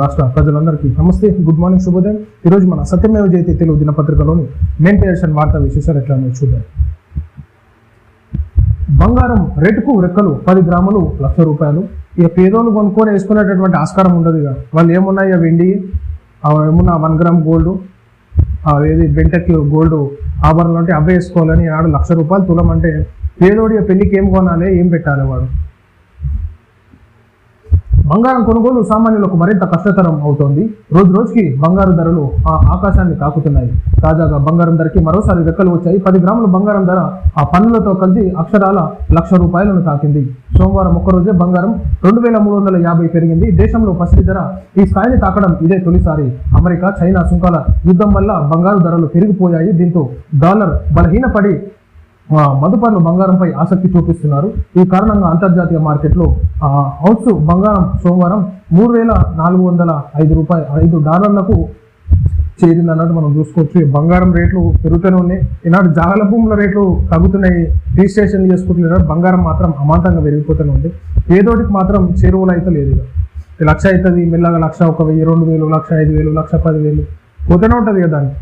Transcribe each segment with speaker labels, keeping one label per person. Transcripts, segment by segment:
Speaker 1: రాష్ట్ర ప్రజలందరికీ నమస్తే గుడ్ మార్నింగ్ శుభోదయం. ఈరోజు మన సత్యమేవ జయతి తెలుగు దినపత్రికలోని మెయిన్ పేజెస్ వార్తా విశేషాలు ఎట్లా చూద్దాం. బంగారం రేటుకు రెక్కలు పది గ్రాములు లక్ష రూపాయలు. ఇక పేదోళ్ళు కొనుక్కొని వేసుకునేటటువంటి ఆస్కారం ఉండదు ఇక. వాళ్ళు ఏమున్నాయి? అవి వెండి ఏమున్నా వన్ గ్రామ్ గోల్డ్ ఏది బెంటెక్ గోల్డ్ ఆభరణలు అంటే అవే వేసుకోవాలని ఆడు లక్ష రూపాయలు తులం అంటే పేదోడి పెళ్ళికి ఏం కొనాలి? ఏం పెట్టాలి వాడు? బంగారం కొనుగోలు సామాన్యులకు మరింత కష్టతరం అవుతోంది. రోజు రోజుకి బంగారు ధరలు ఆ ఆకాశాన్ని తాకుతున్నాయి తాజాగా బంగారం ధరకి మరోసారి రెక్కలు వచ్చాయి. పది గ్రాముల బంగారం ధర ఆ పన్నులతో కలిసి అక్షరాల లక్ష రూపాయలను తాకింది. సోమవారం ఒక్కరోజే బంగారం రెండు వేల మూడు వందల యాభై పెరిగింది. దేశంలో పసిడి ధర ఈ స్థాయిని తాకడం ఇదే తొలిసారి. అమెరికా చైనా సుంకాల యుద్ధం వల్ల బంగారు ధరలు పెరిగిపోయాయి. దీంతో డాలర్ బలహీనపడి మదుపర్లు బంగారంపై ఆసక్తి చూపిస్తున్నారు. ఈ కారణంగా అంతర్జాతీయ మార్కెట్లో హౌస్ బంగారం సోమవారం మూడు వేల నాలుగు వందల ఐదు రూపాయలు ఐదు డాలర్లకు చేరింది అన్నట్టు మనం చూసుకోవచ్చు. బంగారం రేట్లు పెరుగుతూనే ఉన్నాయి. ఈనాడు జాగల భూముల రేట్లు తగ్గుతున్నాయి. రిజిస్ట్రేషన్ చేసుకుంటున్నారు. బంగారం మాత్రం అమాంతంగా పెరిగిపోతూనే ఉంది. ఏదోటికి మాత్రం చేరువలు అయితే లేదు ఇక. లక్ష అవుతుంది మెల్లగా లక్ష ఒక వెయ్యి రెండు వేలు లక్ష ఐదు వేలు లక్ష పది వేలు పోతూనే ఉంటుంది కదా దాన్ని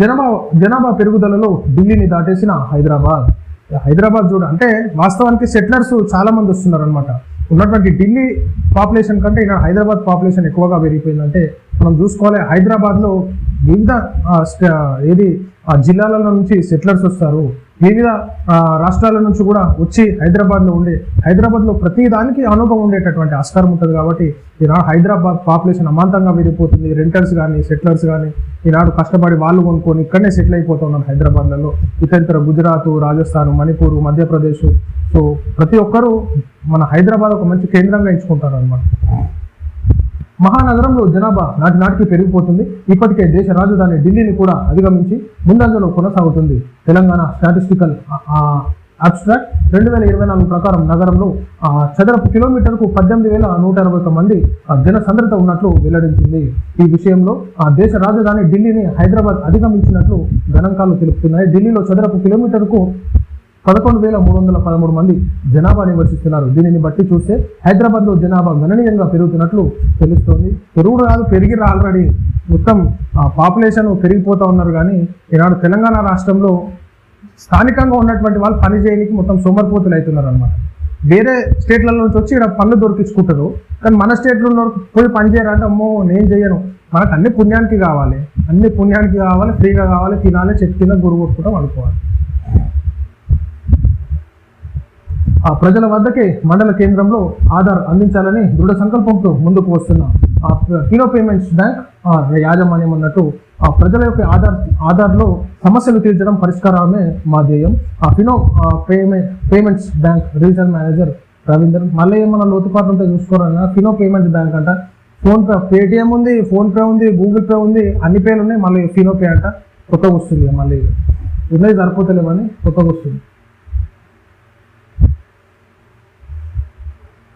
Speaker 1: జనాభా జనాభా పెరుగుదలలో ఢిల్లీని దాటేసిన హైదరాబాద్. హైదరాబాద్ చూడ అంటే వాస్తవానికి సెటిలర్స్ చాలా మంది వస్తున్నారు అనమాట ఉన్నటువంటి ఢిల్లీ పాపులేషన్ కంటే ఇక్కడ హైదరాబాద్ పాపులేషన్ ఎక్కువగా పెరిగిపోయిందంటే మనం చూసుకోవాలి హైదరాబాద్లో వివిధ ఏది ఆ జిల్లాల నుంచి సెటిలర్స్ వస్తారు. వివిధ రాష్ట్రాల నుంచి కూడా వచ్చి హైదరాబాద్లో ఉండే హైదరాబాద్లో ప్రతి దానికి అనుభవం ఉండేటటువంటి ఆస్కారం ఉంటుంది కాబట్టి ఈనాడు హైదరాబాద్ పాపులేషన్ అమాంతంగా విరిగిపోతుంది. రెంటర్స్ కానీ సెటిలర్స్ కానీ ఈనాడు కష్టపడి వాళ్ళు కొనుక్కొని ఇక్కడనే సెటిల్ అయిపోతూ ఉన్నారు హైదరాబాద్లలో. ఇతరితర గుజరాత్ రాజస్థాన్ మణిపూర్ మధ్యప్రదేశ్. సో ప్రతి ఒక్కరూ మన హైదరాబాద్ ఒక మంచి కేంద్రంగా ఎంచుకుంటారు అనమాట మహానగరంలో జనాభా నాటి నాటికి పెరిగిపోతుంది. ఇప్పటికే దేశ రాజధాని ఢిల్లీని కూడా అధిగమించి ముందంజలో కొనసాగుతుంది. తెలంగాణ స్టాటిస్టికల్ అబ్స్ట్రాక్ట్ రెండు వేల ఇరవై నాలుగు ప్రకారం నగరంలో ఆ, చదరపు కిలోమీటర్కు పద్దెనిమిది వేల నూట అరవై ఒక మంది జన సంద్రత ఉన్నట్లు వెల్లడించింది. ఈ విషయంలో ఆ దేశ రాజధాని ఢిల్లీని హైదరాబాద్ అధిగమించినట్లు గణాంకాలు తెలుపుతున్నాయి. ఢిల్లీలో చదరపు కిలోమీటర్కు పదకొండు వేల మూడు వందల పదమూడు మంది జనాభా నివసిస్తున్నారు. దీనిని బట్టి చూస్తే హైదరాబాద్లో జనాభా గణనీయంగా పెరుగుతున్నట్లు తెలుస్తోంది. పెరుగుడు రాదు పెరిగి ఆల్రెడీ. మొత్తం పాపులేషన్ పెరిగిపోతూ ఉన్నారు కానీ ఈనాడు తెలంగాణ రాష్ట్రంలో స్థానికంగా ఉన్నటువంటి వాళ్ళు పని చేయడానికి మొత్తం సోమరిపోతులు అవుతున్నారు అనమాట వేరే స్టేట్ల నుంచి వచ్చి ఇక్కడ పనులు దొరికించుకుంటారు. కానీ మన స్టేట్లో ఉన్న పోయి పని చేయాలంటే అమ్మో నేను చేయను. మనకు అన్ని పుణ్యానికి కావాలి. అన్ని పుణ్యానికి కావాలి ఫ్రీగా కావాలి తినాలి చెట్టు కింద గురు అనుకోవాలి ఆ ప్రజల వద్దకే మండల కేంద్రంలో ఆధార్ అందించాలని దృఢ సంకల్పంతో ముందుకు వస్తున్న ఆ ఫినో పేమెంట్స్ బ్యాంక్ యాజమాన్యం అన్నట్టు ఆ ప్రజల యొక్క ఆధార్ ఆధార్లో సమస్యలు తీర్చడం పరిష్కారమే మా ధ్యేయం. ఆ Fino payment payments bank regional manager Ravinder మళ్ళీ ఏమన్నా లోతుపాటు ఉంటే చూసుకోరన్నా ఫినో పేమెంట్స్ బ్యాంక్ అంట. ఫోన్పే పేటిఎం ఉంది ఫోన్పే ఉంది గూగుల్ పే ఉంది అన్ని పేలు ఉన్నాయి మళ్ళీ ఫినో పే అంట. కొత్తగా వస్తుంది మళ్ళీ. ఉన్నాయి సరిపోతలేమని కొత్తగా వస్తుంది.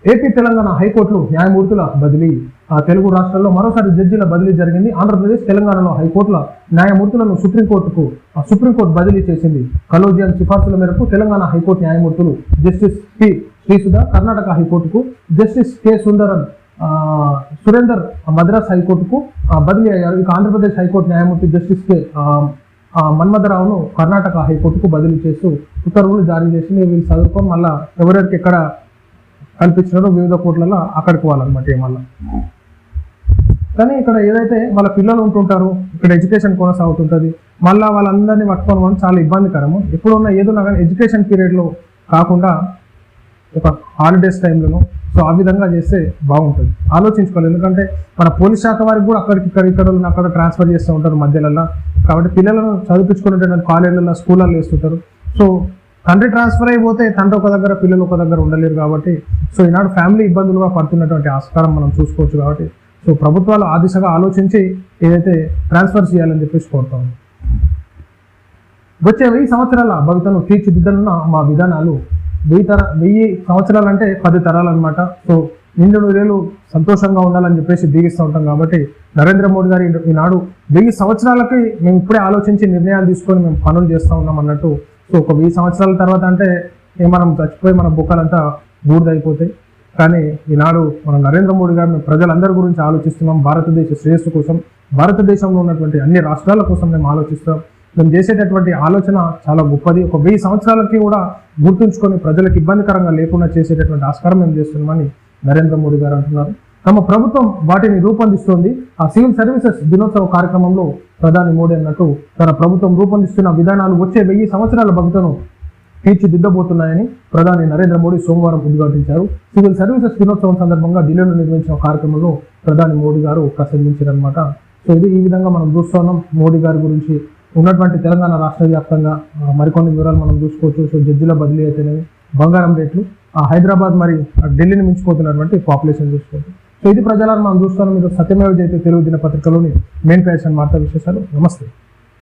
Speaker 1: ఏపీ తెలంగాణ హైకోర్టులు న్యాయమూర్తుల బదిలీ. ఆ తెలుగు రాష్ట్రాల్లో మరోసారి జడ్జిల బదిలీ జరిగింది. ఆంధ్రప్రదేశ్ తెలంగాణలో హైకోర్టుల న్యాయమూర్తులను సుప్రీంకోర్టుకు సుప్రీంకోర్టు బదిలీ చేసింది. కలోజియన్ సిఫార్సుల మేరకు తెలంగాణ హైకోర్టు న్యాయమూర్తులు జస్టిస్ పి. శ్రీసుధ కర్ణాటక హైకోర్టుకు జస్టిస్ కె. సుందరన్ సురేందర్ మద్రాస్ హైకోర్టుకు బదిలీ అయ్యారు. ఇక ఆంధ్రప్రదేశ్ హైకోర్టు న్యాయమూర్తి జస్టిస్ కె. మన్మథరావును కర్ణాటక హైకోర్టుకు బదిలీ చేస్తూ ఉత్తర్వులు జారీ చేసి వీళ్ళు చదువుకొని మళ్ళీ ఎవరెవరికి ఎక్కడ కల్పించినారో వివిధ కోట్లలో అక్కడికి పోవాలన్నమాట ఏమన్నా. కానీ ఇక్కడ ఏదైతే వాళ్ళ పిల్లలు ఉంటుంటారు ఇక్కడ ఎడ్యుకేషన్ కొనసాగుతుంటుంది మళ్ళీ వాళ్ళందరినీ పట్టుకోవడం పోవడం చాలా ఇబ్బందికరము. ఎప్పుడున్న ఏదైనా కానీ ఎడ్యుకేషన్ పీరియడ్లో కాకుండా ఒక హాలిడేస్ టైంలోనూ సో ఆ విధంగా చేస్తే బాగుంటుంది. ఆలోచించుకోవాలి. ఎందుకంటే మన పోలీస్ శాఖ వారికి కూడా అక్కడికి ఇక్కడ ఇక్కడ అక్కడ ట్రాన్స్ఫర్ చేస్తూ ఉంటారు మధ్యలలో కాబట్టి పిల్లలను చదివించుకునేటువంటి కాలేజీలలో స్కూళ్ళల్లో వేస్తుంటారు. సో తండ్రి ట్రాన్స్ఫర్ అయిపోతే తండ్రి ఒక దగ్గర పిల్లలు ఒక దగ్గర ఉండలేరు కాబట్టి సో ఈనాడు ఫ్యామిలీ ఇబ్బందులుగా పడుతున్నటువంటి ఆస్కారం మనం చూసుకోవచ్చు కాబట్టి సో ప్రభుత్వాలు ఆ దిశగా ఆలోచించి ఏదైతే ట్రాన్స్ఫర్ చేయాలని చెప్పేసి కోరుతాము వచ్చే వెయ్యి సంవత్సరాల భవితను తీర్చిదిద్దనున్న మా విధానాలు వెయ్యి తర వెయ్యి సంవత్సరాలు అంటే పది తరాలు అనమాట సో నిండు నూరేళ్ళు సంతోషంగా ఉండాలని చెప్పేసి దీవిస్తూ ఉంటాం కాబట్టి నరేంద్ర మోడీ గారు ఈనాడు వెయ్యి సంవత్సరాలకి మేము ఇప్పుడే ఆలోచించి నిర్ణయాలు తీసుకొని మేము పనులు చేస్తూ ఉన్నాం అన్నట్టు సో ఒక వెయ్యి సంవత్సరాల తర్వాత అంటే ఏ మనం చచ్చిపోయి మన బుక్కలంతా బూడిదైపోతాయి. కానీ ఈనాడు మన నరేంద్ర మోడీ గారు మేము ప్రజలందరి గురించి ఆలోచిస్తున్నాం. భారతదేశ శ్రేయస్సు కోసం భారతదేశంలో ఉన్నటువంటి అన్ని రాష్ట్రాల కోసం మేము ఆలోచిస్తాం. మేము చేసేటటువంటి ఆలోచన చాలా గొప్పది. ఒక వెయ్యి సంవత్సరాలకి కూడా గుర్తుంచుకొని ప్రజలకు ఇబ్బందికరంగా లేకుండా చేసేటటువంటి ఆస్కారం మేము చేస్తున్నామని నరేంద్ర మోడీ గారు అంటున్నారు. తమ ప్రభుత్వం వాటిని రూపొందిస్తోంది. ఆ సివిల్ సర్వీసెస్ దినోత్సవ కార్యక్రమంలో ప్రధాని మోడీ అన్నట్టు తన ప్రభుత్వం రూపొందిస్తున్న విధానాలు వచ్చే వెయ్యి సంవత్సరాల భక్తను తీర్చిదిద్దబోతున్నాయని ప్రధాని నరేంద్ర మోడీ సోమవారం ఉద్ఘాటించారు. సివిల్ సర్వీసెస్ దినోత్సవం సందర్భంగా ఢిల్లీలో నిర్వహించిన కార్యక్రమంలో ప్రధాని మోడీ గారు ప్రసంగించారనమాట సో ఇది ఈ విధంగా మనం చూస్తున్నాం. మోడీ గారి గురించి ఉన్నటువంటి తెలంగాణ రాష్ట్ర వ్యాప్తంగా మరికొన్ని వివరాలు మనం చూసుకోవచ్చు. సో జడ్జిల బదిలీ అయితేనేవి బంగారం రేట్లు ఆ హైదరాబాద్ మరి ఆ ఢిల్లీని మించిపోతున్నటువంటి పాపులేషన్ చూసుకోవచ్చు. సో ఇది ప్రజలను మనం చూస్తున్నాం. మీరు సత్యమేవ జయతే తెలుగు దినపత్రికలోని మెయిన్ ప్యాషన్ వార్తా విశేషాలు. నమస్తే.